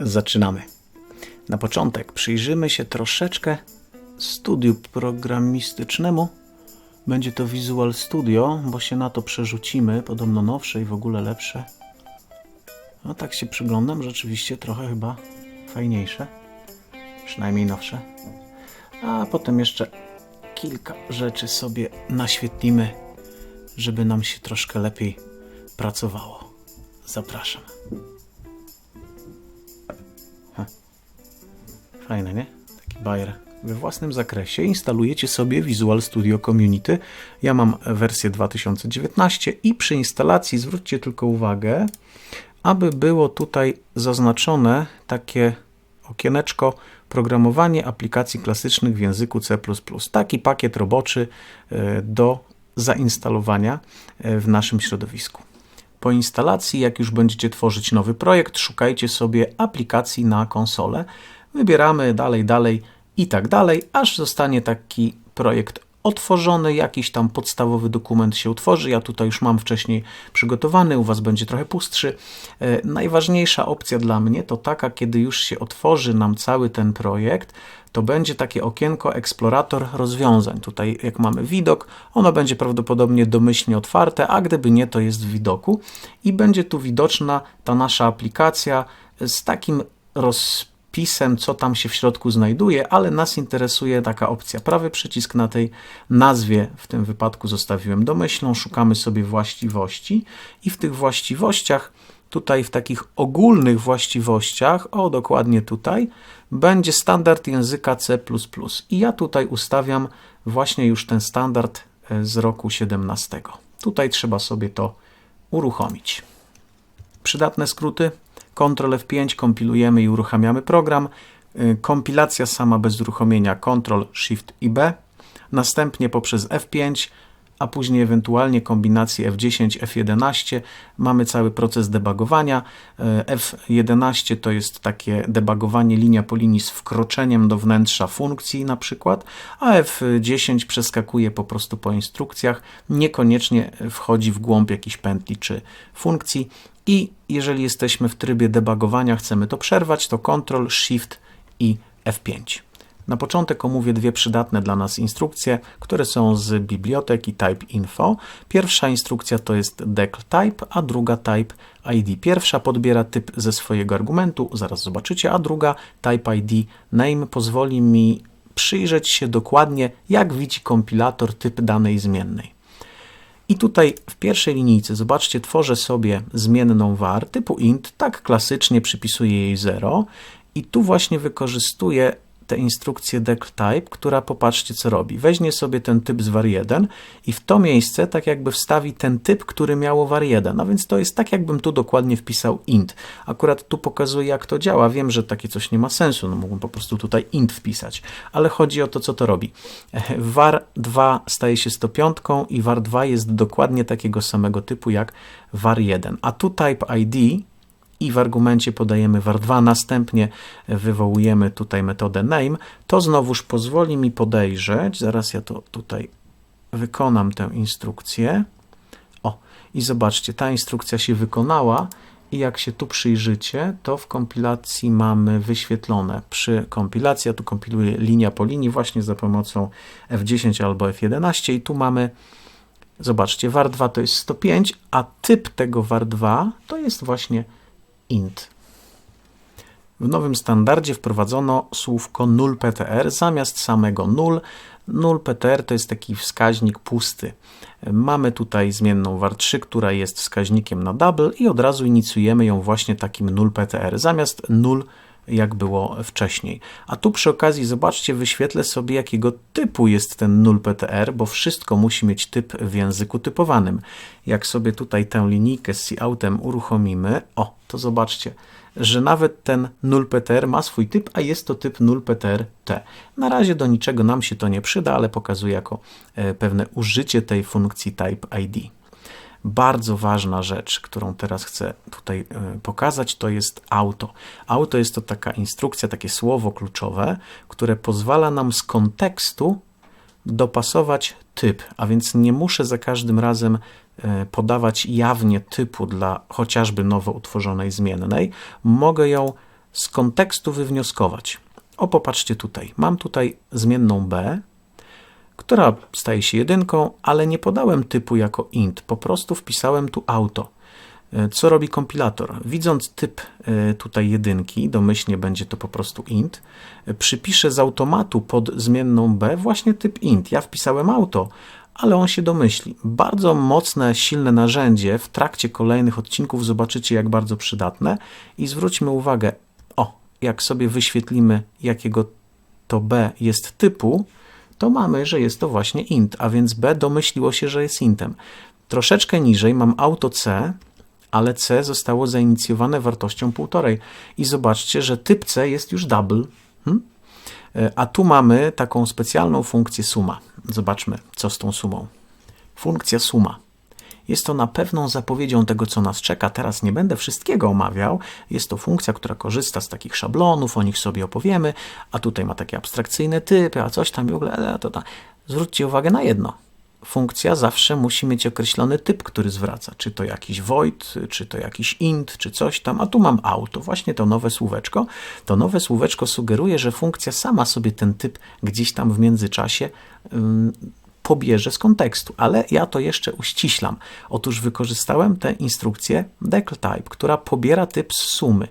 Zaczynamy. Na początek przyjrzymy się troszeczkę studiu programistycznemu. Będzie to Visual Studio, bo się na to przerzucimy. Podobno nowsze i w ogóle lepsze. No tak się przyglądam, rzeczywiście trochę chyba fajniejsze. Przynajmniej nowsze. A potem jeszcze kilka rzeczy sobie naświetlimy, żeby nam się troszkę lepiej pracowało. Zapraszam. Fajne, nie? Taki bajer. We własnym zakresie instalujecie sobie Visual Studio Community. Ja mam wersję 2019 i przy instalacji zwróćcie tylko uwagę, aby było tutaj zaznaczone takie okieneczko programowanie aplikacji klasycznych w języku C++. Taki pakiet roboczy e, do zainstalowania e, w naszym środowisku. Po instalacji, jak już będziecie tworzyć nowy projekt, szukajcie sobie aplikacji na konsolę. Wybieramy dalej, dalej i tak dalej, aż zostanie taki projekt otworzony, jakiś tam podstawowy dokument się utworzy. Ja tutaj już mam wcześniej przygotowany, u Was będzie trochę pustszy. E, najważniejsza opcja dla mnie to taka, kiedy już się otworzy nam cały ten projekt, to będzie takie okienko eksplorator rozwiązań. Tutaj jak mamy widok, ono będzie prawdopodobnie domyślnie otwarte, a gdyby nie, to jest w widoku i będzie tu widoczna ta nasza aplikacja z takim rozpoznaniem pisem, co tam się w środku znajduje, ale nas interesuje taka opcja. Prawy przycisk na tej nazwie, w tym wypadku zostawiłem domyślną, szukamy sobie właściwości i w tych właściwościach, tutaj w takich ogólnych właściwościach, o dokładnie tutaj, będzie standard języka C++. I ja tutaj ustawiam właśnie już ten standard e, z roku 17. Tutaj trzeba sobie to uruchomić. Przydatne skróty Ctrl F5 kompilujemy i uruchamiamy program. Y, kompilacja sama bez uruchomienia Ctrl Shift i B. Następnie poprzez F5, a później ewentualnie kombinację F10, F11 mamy cały proces debugowania. Y, F11 to jest takie debugowanie linia po linii z wkroczeniem do wnętrza funkcji na przykład, a F10 przeskakuje po prostu po instrukcjach, niekoniecznie wchodzi w głąb jakichś pętli czy funkcji. I jeżeli jesteśmy w trybie debugowania, chcemy to przerwać, to Ctrl, Shift i F5. Na początek omówię dwie przydatne dla nas instrukcje, które są z biblioteki Type Info. Pierwsza instrukcja to jest decl type, a druga type ID. Pierwsza podbiera typ ze swojego argumentu, zaraz zobaczycie, a druga type ID name pozwoli mi przyjrzeć się dokładnie, jak widzi kompilator typ danej zmiennej. I tutaj w pierwszej linijce, zobaczcie, tworzę sobie zmienną var typu int, tak klasycznie przypisuję jej 0 i tu właśnie wykorzystuję tę instrukcję decl type, która popatrzcie co robi. Weźmie sobie ten typ z var 1 i w to miejsce tak jakby wstawi ten typ, który miało var 1. A więc to jest tak jakbym tu dokładnie wpisał int. Akurat tu pokazuję jak to działa. Wiem, że takie coś nie ma sensu. No mógłbym po prostu tutaj int wpisać. Ale chodzi o to, co to robi. var 2 staje się 105 i var 2 jest dokładnie takiego samego typu jak var 1. A tu type id i w argumencie podajemy var2, następnie wywołujemy tutaj metodę name, to znowuż pozwoli mi podejrzeć, zaraz ja to tutaj wykonam tę instrukcję. O, i zobaczcie, ta instrukcja się wykonała i jak się tu przyjrzycie, to w kompilacji mamy wyświetlone. Przy kompilacji, ja tu kompiluję linia po linii właśnie za pomocą F10 albo F11 i tu mamy Zobaczcie, var2 to jest 105, a typ tego var2 to jest właśnie int. W nowym standardzie wprowadzono słówko null_ptr zamiast samego null. Null_ptr to jest taki wskaźnik pusty. Mamy tutaj zmienną var3, która jest wskaźnikiem na double i od razu inicjujemy ją właśnie takim null_ptr zamiast null jak było wcześniej. A tu przy okazji zobaczcie, wyświetlę sobie jakiego typu jest ten null_ptr, bo wszystko musi mieć typ w języku typowanym. Jak sobie tutaj tę linijkę z coutem uruchomimy, o, to zobaczcie, że nawet ten null_ptr ma swój typ, a jest to typ null_ptr_t. Na razie do niczego nam się to nie przyda, ale pokazuję jako e, pewne użycie tej funkcji type ID. Bardzo ważna rzecz, którą teraz chcę tutaj e, pokazać, to jest auto. Auto jest to taka instrukcja, takie słowo kluczowe, które pozwala nam z kontekstu dopasować typ, a więc nie muszę za każdym razem e, podawać jawnie typu dla chociażby nowo utworzonej zmiennej. Mogę ją z kontekstu wywnioskować. O, popatrzcie tutaj. Mam tutaj zmienną b, która staje się jedynką, ale nie podałem typu jako int, po prostu wpisałem tu auto. E, co robi kompilator? Widząc typ e, tutaj jedynki, domyślnie będzie to po prostu int, e, przypiszę z automatu pod zmienną b właśnie typ int. Ja wpisałem auto, ale on się domyśli. Bardzo mocne, silne narzędzie. W trakcie kolejnych odcinków zobaczycie, jak bardzo przydatne. I zwróćmy uwagę, o, jak sobie wyświetlimy, jakiego to b jest typu, to mamy, że jest to właśnie int, a więc b domyśliło się, że jest intem. Troszeczkę niżej mam auto c, ale c zostało zainicjowane wartością 1,5. I zobaczcie, że typ c jest już double. Hmm? E, a tu mamy taką specjalną funkcję suma. Zobaczmy, co z tą sumą. Funkcja suma. Jest to na pewną zapowiedzią tego, co nas czeka. Teraz nie będę wszystkiego omawiał. Jest to funkcja, która korzysta z takich szablonów, o nich sobie opowiemy, a tutaj ma takie abstrakcyjne typy, a coś tam w ogóle. To, to. Zwróćcie uwagę na jedno. Funkcja zawsze musi mieć określony typ, który zwraca. Czy to jakiś void, czy to jakiś int, czy coś tam. A tu mam auto, właśnie to nowe słóweczko. To nowe słóweczko sugeruje, że funkcja sama sobie ten typ gdzieś tam w międzyczasie pobierze z kontekstu, ale ja to jeszcze uściślam. Otóż wykorzystałem tę instrukcję decltype, która pobiera typ z sumy.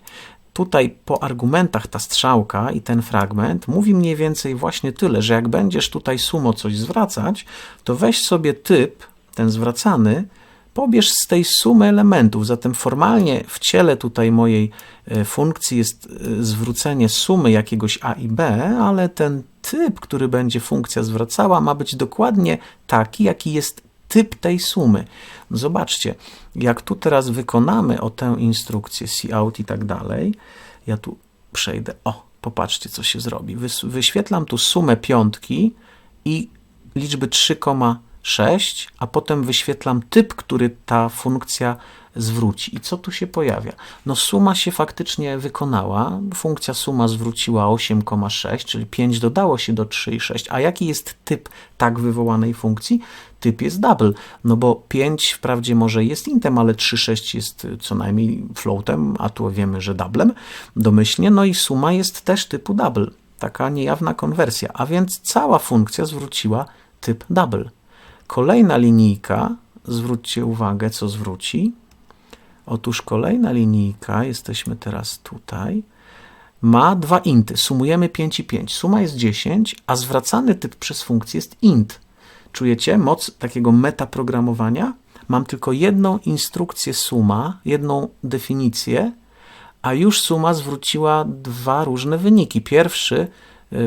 Tutaj po argumentach ta strzałka i ten fragment mówi mniej więcej właśnie tyle, że jak będziesz tutaj sumo coś zwracać, to weź sobie typ, ten zwracany, pobierz z tej sumy elementów. Zatem formalnie w ciele tutaj mojej e, funkcji jest e, zwrócenie sumy jakiegoś a i b, ale ten typ, który będzie funkcja zwracała, ma być dokładnie taki, jaki jest typ tej sumy. Zobaczcie, jak tu teraz wykonamy o tę instrukcję cout i tak dalej, ja tu przejdę, o, popatrzcie, co się zrobi. Wyświetlam tu sumę piątki i liczby 3,6, a potem wyświetlam typ, który ta funkcja zwróci. I co tu się pojawia? No suma się faktycznie wykonała. Funkcja suma zwróciła 8,6, czyli 5 dodało się do 3,6. A jaki jest typ tak wywołanej funkcji? Typ jest double, no bo 5 wprawdzie może jest intem, ale 3,6 jest co najmniej floatem, a tu wiemy, że doublem domyślnie. No i suma jest też typu double. Taka niejawna konwersja, a więc cała funkcja zwróciła typ double. Kolejna linijka, zwróćcie uwagę, co zwróci. Otóż kolejna linijka, jesteśmy teraz tutaj, ma dwa inty. Sumujemy 5 i 5. Suma jest 10, a zwracany typ przez funkcję jest int. Czujecie moc takiego metaprogramowania? Mam tylko jedną instrukcję suma, jedną definicję, a już suma zwróciła dwa różne wyniki. Pierwszy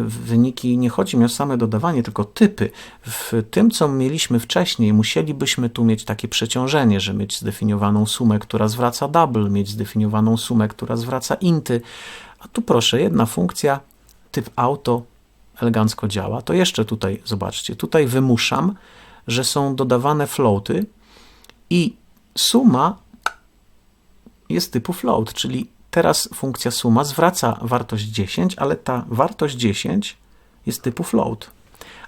wyniki, nie chodzi mi o same dodawanie, tylko typy. W tym, co mieliśmy wcześniej, musielibyśmy tu mieć takie przeciążenie, że mieć zdefiniowaną sumę, która zwraca double, mieć zdefiniowaną sumę, która zwraca inty. A tu proszę, jedna funkcja, typ auto elegancko działa. To jeszcze tutaj, zobaczcie, tutaj wymuszam, że są dodawane floaty i suma jest typu float, czyli teraz funkcja suma zwraca wartość 10, ale ta wartość 10 jest typu float.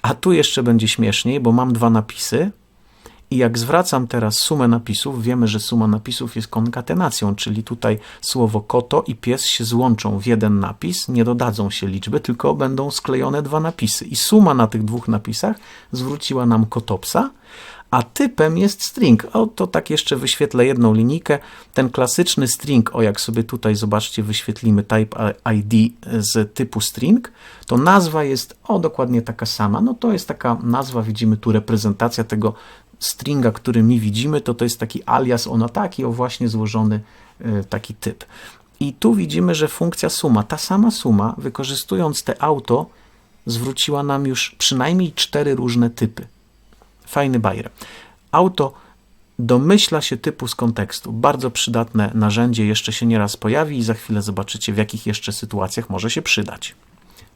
A tu jeszcze będzie śmieszniej, bo mam dwa napisy i jak zwracam teraz sumę napisów, wiemy, że suma napisów jest konkatenacją, czyli tutaj słowo koto i pies się złączą w jeden napis, nie dodadzą się liczby, tylko będą sklejone dwa napisy. I suma na tych dwóch napisach zwróciła nam kotopsa, a typem jest string. O, to tak jeszcze wyświetlę jedną linijkę. Ten klasyczny string, o jak sobie tutaj zobaczcie, wyświetlimy type ID z typu string, to nazwa jest o dokładnie taka sama. No to jest taka nazwa, widzimy tu reprezentacja tego stringa, który mi widzimy, to to jest taki alias ona taki, o właśnie złożony e, taki typ. I tu widzimy, że funkcja suma, ta sama suma, wykorzystując te auto, zwróciła nam już przynajmniej cztery różne typy. Fajny bajer. Auto domyśla się typu z kontekstu. Bardzo przydatne narzędzie, jeszcze się nieraz pojawi i za chwilę zobaczycie, w jakich jeszcze sytuacjach może się przydać.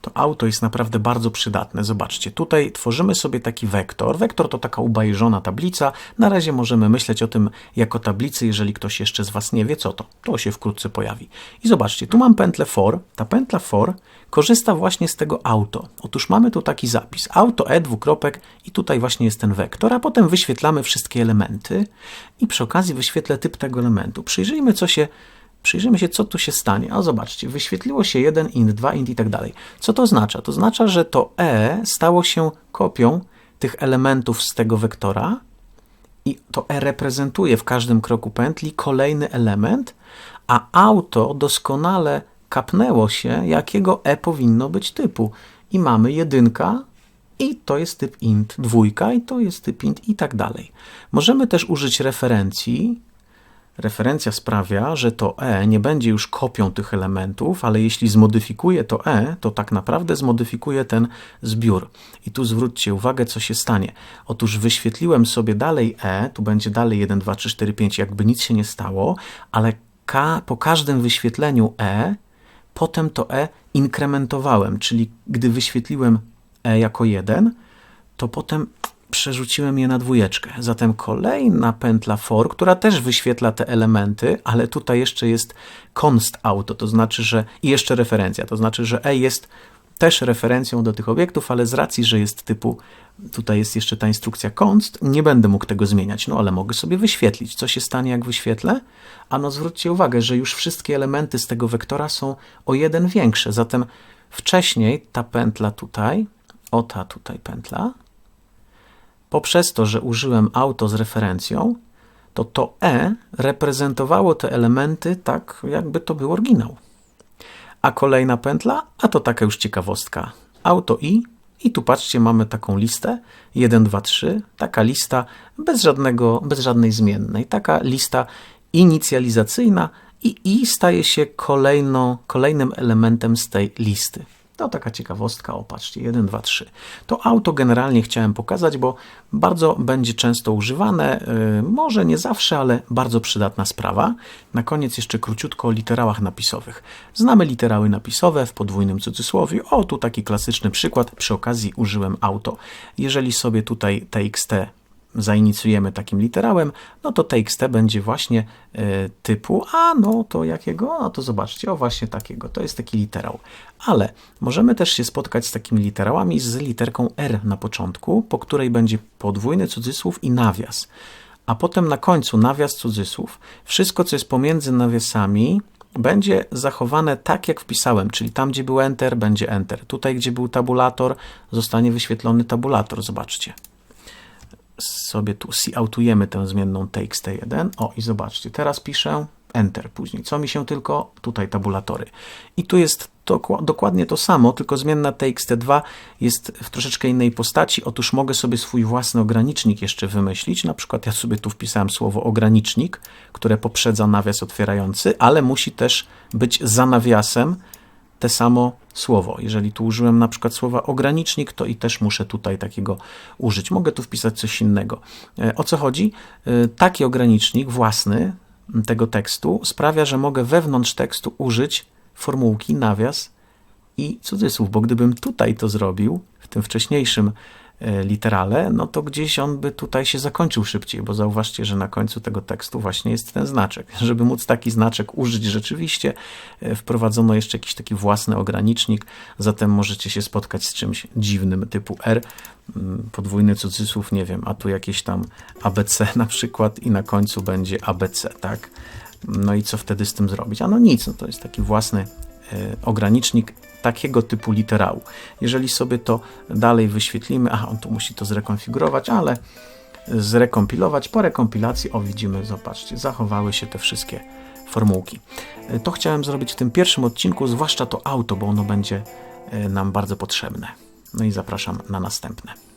To auto jest naprawdę bardzo przydatne. Zobaczcie, tutaj tworzymy sobie taki wektor. Wektor to taka ubajrzona tablica. Na razie możemy myśleć o tym jako tablicy, jeżeli ktoś jeszcze z Was nie wie, co to. To się wkrótce pojawi. I zobaczcie, tu mam pętlę for. Ta pętla for korzysta właśnie z tego auto. Otóż mamy tu taki zapis. Auto e dwukropek i tutaj właśnie jest ten wektor, a potem wyświetlamy wszystkie elementy i przy okazji wyświetlę typ tego elementu. Przyjrzyjmy, co się Przyjrzymy się, co tu się stanie. A zobaczcie, wyświetliło się jeden int, dwa int i tak dalej. Co to oznacza? To oznacza, że to e stało się kopią tych elementów z tego wektora i to e reprezentuje w każdym kroku pętli kolejny element, a auto doskonale kapnęło się, jakiego e powinno być typu. I mamy jedynka, i to jest typ int, dwójka, i to jest typ int, i tak dalej. Możemy też użyć referencji. Referencja sprawia, że to e nie będzie już kopią tych elementów, ale jeśli zmodyfikuje to e, to tak naprawdę zmodyfikuje ten zbiór. I tu zwróćcie uwagę, co się stanie. Otóż wyświetliłem sobie dalej e, tu będzie dalej 1, 2, 3, 4, 5, jakby nic się nie stało, ale ka po każdym wyświetleniu e Potem to E inkrementowałem, czyli gdy wyświetliłem E jako 1, to potem przerzuciłem je na dwójeczkę. Zatem kolejna pętla for, która też wyświetla te elementy, ale tutaj jeszcze jest const auto, to znaczy, że i jeszcze referencja, to znaczy, że E jest też referencją do tych obiektów, ale z racji, że jest typu, tutaj jest jeszcze ta instrukcja const, nie będę mógł tego zmieniać, no ale mogę sobie wyświetlić. Co się stanie, jak wyświetlę? A no zwróćcie uwagę, że już wszystkie elementy z tego wektora są o jeden większe, zatem wcześniej ta pętla tutaj, o ta tutaj pętla, poprzez to, że użyłem auto z referencją, to to E reprezentowało te elementy tak, jakby to był oryginał. A kolejna pętla, a to taka już ciekawostka. Auto i i tu patrzcie, mamy taką listę 1, 2, 3, taka lista bez, żadnego, bez żadnej zmiennej, taka lista inicjalizacyjna i i staje się kolejno, kolejnym elementem z tej listy. To taka ciekawostka, opatrzcie, 1, 2, 3. To auto generalnie chciałem pokazać, bo bardzo będzie często używane, yy, może nie zawsze, ale bardzo przydatna sprawa. Na koniec jeszcze króciutko o literałach napisowych. Znamy literały napisowe w podwójnym cudzysłowie. O, tu taki klasyczny przykład, przy okazji użyłem auto. Jeżeli sobie tutaj txt zainicjujemy takim literałem, no to txt będzie właśnie y, typu, a no to jakiego? No to zobaczcie, o właśnie takiego, to jest taki literał. Ale możemy też się spotkać z takimi literałami z literką R na początku, po której będzie podwójny cudzysłów i nawias. A potem na końcu nawias cudzysłów. Wszystko, co jest pomiędzy nawiasami, będzie zachowane tak, jak wpisałem, czyli tam, gdzie był Enter, będzie Enter. Tutaj, gdzie był tabulator, zostanie wyświetlony tabulator. Zobaczcie sobie tu autujemy tę zmienną txt1. O i zobaczcie, teraz piszę Enter później. Co mi się tylko tutaj tabulatory. I tu jest to, dokładnie to samo, tylko zmienna txt2 jest w troszeczkę innej postaci. Otóż mogę sobie swój własny ogranicznik jeszcze wymyślić. Na przykład ja sobie tu wpisałem słowo ogranicznik, które poprzedza nawias otwierający, ale musi też być za nawiasem te samo słowo. Jeżeli tu użyłem na przykład słowa ogranicznik, to i też muszę tutaj takiego użyć. Mogę tu wpisać coś innego. E, o co chodzi? E, taki ogranicznik własny tego tekstu sprawia, że mogę wewnątrz tekstu użyć formułki, nawias i cudzysłów, bo gdybym tutaj to zrobił, w tym wcześniejszym literale, no to gdzieś on by tutaj się zakończył szybciej, bo zauważcie, że na końcu tego tekstu właśnie jest ten znaczek. Żeby móc taki znaczek użyć rzeczywiście, e, wprowadzono jeszcze jakiś taki własny ogranicznik, zatem możecie się spotkać z czymś dziwnym typu R, mm, podwójny cudzysłów, nie wiem, a tu jakieś tam ABC na przykład i na końcu będzie ABC, tak? No i co wtedy z tym zrobić? A no nic, no to jest taki własny e, ogranicznik takiego typu literału. Jeżeli sobie to dalej wyświetlimy, aha, on tu musi to zrekonfigurować, ale zrekompilować. Po rekompilacji, o widzimy, zobaczcie, zachowały się te wszystkie formułki. To chciałem zrobić w tym pierwszym odcinku, zwłaszcza to auto, bo ono będzie e, nam bardzo potrzebne. No i zapraszam na następne.